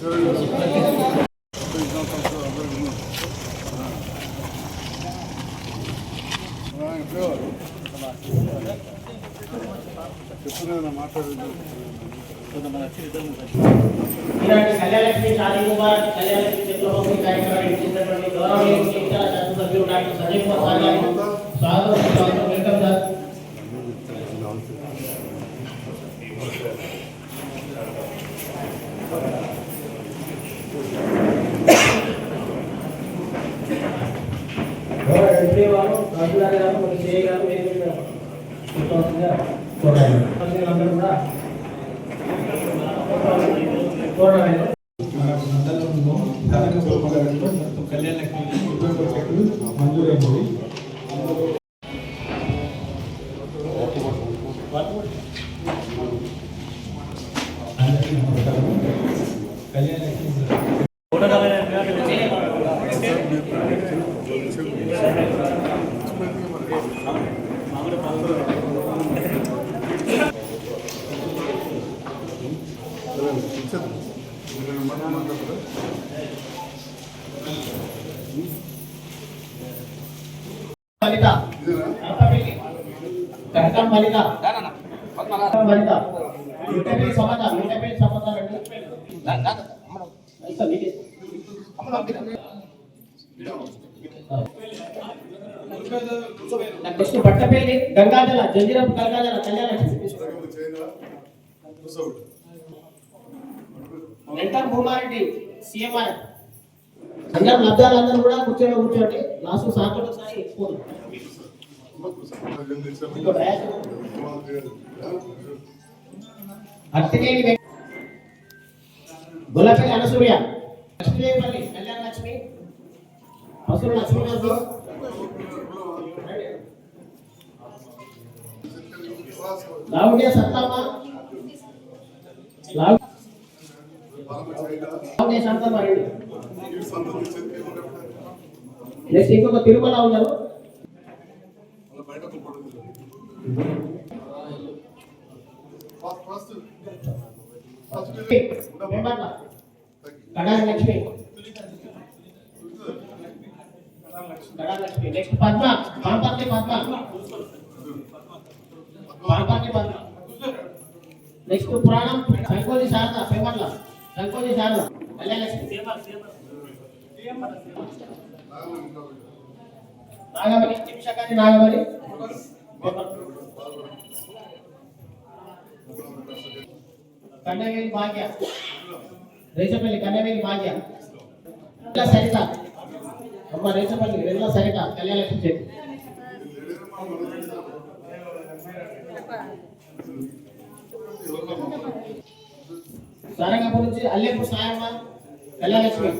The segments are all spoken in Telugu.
ఈనాటి కళ్యాణలక్ష్మి షాదీ కుమార్ కళ్యాణలక్ష్మి చంద్రబాబు కార్యక్రమాన్ని ఇచ్చినటువంటి గౌరవనీయ డాక్టర్ సంజయ్ కుమార్ సార్ గారికి స్వాగతం స్వాగతం వెల్కమ్ సార్ గౌరవ ఎంపీ గారు మరియు సిఐ గారు మంజూరైంది కళ్యాణ మలిత కనకం నెక్స్ట్ బట్టపల్లి గంగాజల జంజిరం గంగాజల కళ్యాణ వెంకట భూమారెడ్డి సీఎంఆర్. అందరూ లబ్ధాలందరూ కూడా కూర్చోండి కూర్చోండి. లాస్ట్ సాయంత్రం ఒకసారి ఎక్కువ ఇంకో బ్యాగ్ అనసూయ. లక్ష్మీదేవిపల్లి కళ్యాణ లక్ష్మి. పసులు లక్ష్మీనాథు లావుడ్య సత్తమ్మ లావు లావుడ్య సత్తమ్మ రెడ్డి నెక్స్ట్ ఇంకొక తిరుమల ఉన్నారు కడారి లక్ష్మి నెక్స్ట్ పద్మ. పద్మ. పద్మ. నెక్స్ట్ పురాణం. సంకోజి శారద పేమట్ల. సంకోజి శారద. కళ్యాణలక్ష్మి నాగమణి నిమిషకారి నాగమణి కన్నవేలి భాగ్య రేచపల్లి కన్నవేలి భాగ్య రెడ్ల సరిత అమ్మ రేచపల్లి రెడ్ల సరిత కళ్యాణలక్ష్మి చెట్టు సారంగపూర్ నుంచి అల్లెపు సాయమ్మ కళ్యాణ లక్ష్మి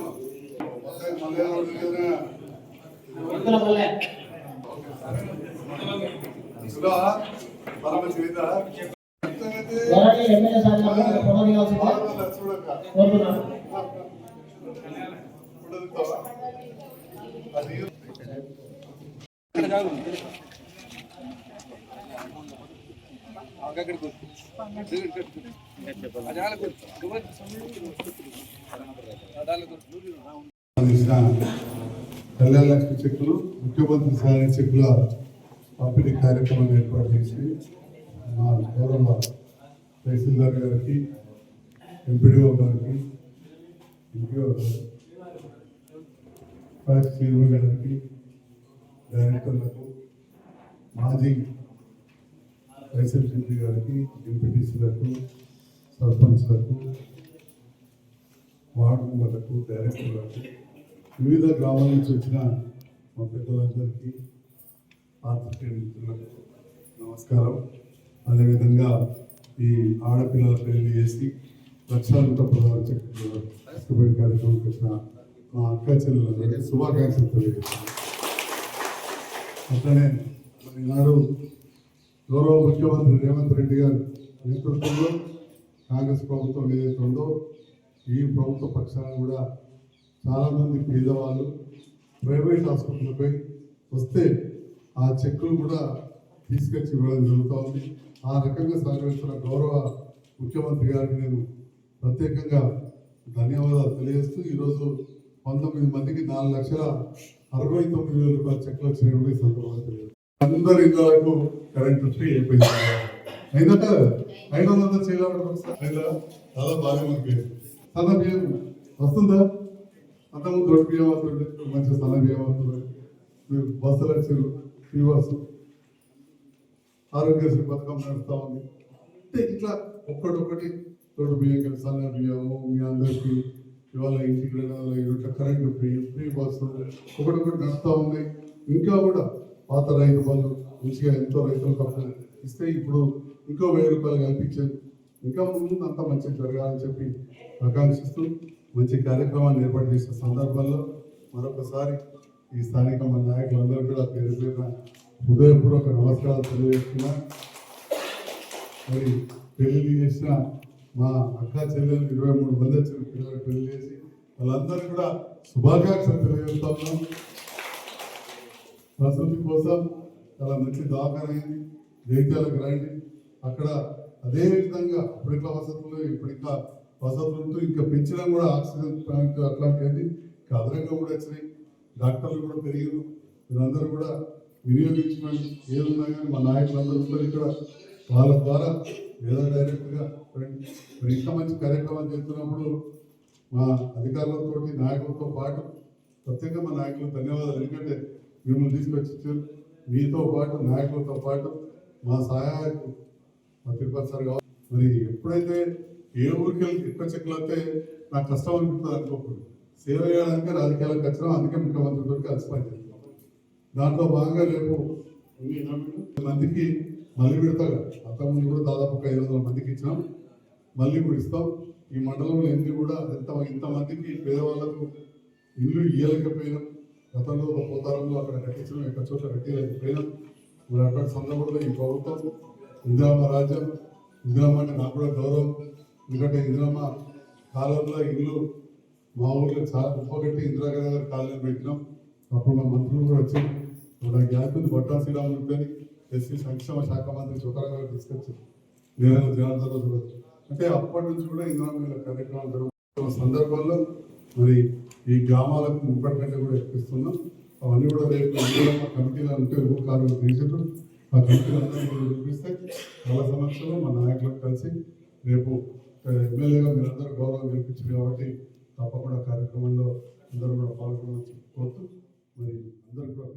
ఇందుల మల్లె త్వరగా ఎమ్మెల్యే సార్ ఫోటో కోరుతున్నాను అందించిన కళ్యాణ లక్ష్మి చెక్కులు ముఖ్యమంత్రి సహాయ చెక్కుల పంపిణీ కార్యక్రమాన్ని ఏర్పాటు చేసి మా గౌరవ తహసీల్దార్ గారికి ఎంపీడీఓ గారికి ఎంపీఓ గారికి చైర్మన్ గారికి డైరెక్టర్లకు మాజీ వైఎస్ఎంసీ గారికి ఎంపీటీసీలకు సర్పంచ్లకు వార్డు మెంబర్లకు డైరెక్టర్లకు వివిధ గ్రామాల నుంచి వచ్చిన మా పెద్దలందరికీ పాత్రికేయ మిత్రులకు నమస్కారం. అదేవిధంగా ఈ ఆడపిల్లల పెళ్ళి చేసి లక్షాంత ప్రధాన చక్రపతి కార్యక్రమం వచ్చిన మా అక్క చెల్లెలందరికీ శుభాకాంక్షలు తెలియజేస్తాను అట్లనే మరి ఈనాడు గౌరవ ముఖ్యమంత్రి రేవంత్ రెడ్డి గారు నేతృత్వంలో కాంగ్రెస్ ప్రభుత్వం ఏదైతే ఉందో ఈ ప్రభుత్వ పక్షాన కూడా చాలామంది పేదవాళ్ళు ప్రైవేట్ ఆసుపత్రులపై వస్తే ఆ చెక్కులు కూడా తీసుకొచ్చి ఇవ్వడం జరుగుతూ ఉంది. ఆ రకంగా సహకరిస్తున్న గౌరవ ముఖ్యమంత్రి గారికి నేను ప్రత్యేకంగా ధన్యవాదాలు తెలియజేస్తూ ఈరోజు పంతొమ్మిది మందికి నాలుగు లక్షల అరవై తొమ్మిది వేల రూపాయల చెక్లు వచ్చినటువంటి సందర్భంగా తెలియదు అందరి ఇళ్ళకు కరెంట్ వచ్చి అయిపోయింది. అయిందట ఐదు వందల చేయాలి అయిందా చాలా బాగా మనకి సన్న వస్తుందా? అంతకుముందు దొడ్డు బియ్యం వస్తుండే మంచి సన్న బియ్యం వస్తుంది మీరు బస్సులు వచ్చారు ఫ్రీ బస్సు ఆరోగ్యశ్రీ పథకం నడుస్తూ ఉంది. అంటే ఇట్లా ఒక్కటొక్కటి రోడ్డు బియ్యం కానీ సన్న బియ్యము మీ అందరికీ ఇవాళ ఇంటికి వెళ్ళాలి ఇట్లా కరెంటు ఫ్రీ ఫ్రీ బస్సు ఒకటొకటి నడుస్తూ ఉంది. ఇంకా కూడా పాత రైతు బంధు మంచిగా ఎంతో రైతులకు అప్పుడు ఇస్తే ఇప్పుడు ఇంకో వెయ్యి రూపాయలు కల్పించారు. ఇంకా ముందు అంతా మంచిగా జరగాలని చెప్పి ఆకాంక్షిస్తూ మంచి కార్యక్రమాన్ని ఏర్పాటు చేసిన సందర్భంలో మరొకసారి ఈ స్థానిక మన నాయకులందరూ కూడా పేరు పేరున హృదయపూర్వక నమస్కారాలు తెలియజేస్తున్నా. మరి పెళ్ళి చేసిన మా అక్క చెల్లెలు ఇరవై మూడు మంది వచ్చిన పిల్లలు పెళ్ళి చేసి వాళ్ళందరూ కూడా శుభాకాంక్షలు తెలియజేస్తా ఉన్నాం. ప్రసూతి కోసం చాలా మంచి దవాఖాన అయింది. జైత్యాలకు రండి. అక్కడ అదే విధంగా అప్పటికా వసతులు ఇప్పటికా వసతులు ఇంకా పెంచడం కూడా ఆక్సిజన్ ప్లాంట్ అట్లాంటివన్నీ ఇంకా అదనంగా కూడా వచ్చినాయి డాక్టర్లు కూడా పెరిగారు. వీళ్ళందరూ కూడా వినియోగించమని ఏదున్నా కానీ మా నాయకులందరూ కూడా ఇక్కడ వాళ్ళ ద్వారా లేదా డైరెక్ట్గా మరి ఇంకా మంచి కార్యక్రమాలు చేస్తున్నప్పుడు మా అధికారులతో నాయకులతో పాటు ప్రత్యేకంగా మా నాయకులకు ధన్యవాదాలు. ఎందుకంటే మిమ్మల్ని తీసుకొచ్చి మీతో పాటు నాయకులతో పాటు మా సహాయకు మా తిరుపతి సార్ మరి ఎప్పుడైతే ఏ ఊరికి వెళ్ళి ఎక్కువ చెక్కులు వస్తే నాకు కష్టం అనిపిస్తుంది అనుకోకూడదు. సేవ చేయడానికి రాజకీయాలకు వచ్చినాం అందుకే ముఖ్యమంత్రితో కలిసి పనిచేస్తాం దాంట్లో భాగంగా రేపు మందికి మళ్ళీ పెడతాగా అంతకుముందు కూడా దాదాపు ఒక ఐదు వందల మందికి ఇచ్చినాం మళ్ళీ కూడా ఇస్తాం. ఈ మండలంలో ఎన్ని కూడా ఎంత ఇంతమందికి పేదవాళ్ళకు ఇల్లు ఇయ్యలేకపోయినాం గతంలో ఒక పోతారంలో అక్కడ కట్టించడం ఎక్కడ చోట్ల కట్టలేకపోయినాం ఇప్పుడు అక్కడ సందర్భంలో ఈ ప్రభుత్వం ఇందిరామ రాజ్యం ఇందిరామ అంటే నాకు కూడా గౌరవం. ఎందుకంటే ఇందిరమ్మ కాలంలో ఇల్లు మా ఊర్లో చాలా గొప్పగట్టి ఇందిరాగాంధీ గారి కాలనీ పెట్టినాం. అప్పుడు మా మంత్రులు కూడా వచ్చి ఇప్పుడు గ్యాప్ బొట్టా శ్రీరాములు ఎస్సీ సంక్షేమ శాఖ మంత్రి చోకరా గారు తీసుకొచ్చారు నేను జనార్దన్ అంటే అప్పటి నుంచి కూడా ఇందిరామ కార్యక్రమాలు జరుగుతున్న సందర్భంలో మరి ఈ గ్రామాలకు ముప్పటి కంటే కూడా ఎక్కిస్తున్నాం అవన్నీ కూడా రేపు ఇందిరమ్మ కమిటీలు ఉంటే ఊరు కారు తీసారు ఆ కమిటీలు అందరూ చూపిస్తే వాళ్ళ సమక్షంలో మా నాయకులకు కలిసి రేపు ఎమ్మెల్యేగా మీరందరూ గౌరవం కల్పించారు కాబట్టి తప్పకుండా కార్యక్రమంలో అందరూ కూడా పాల్గొనవచ్చు కోరుతూ మరి అందరూ కూడా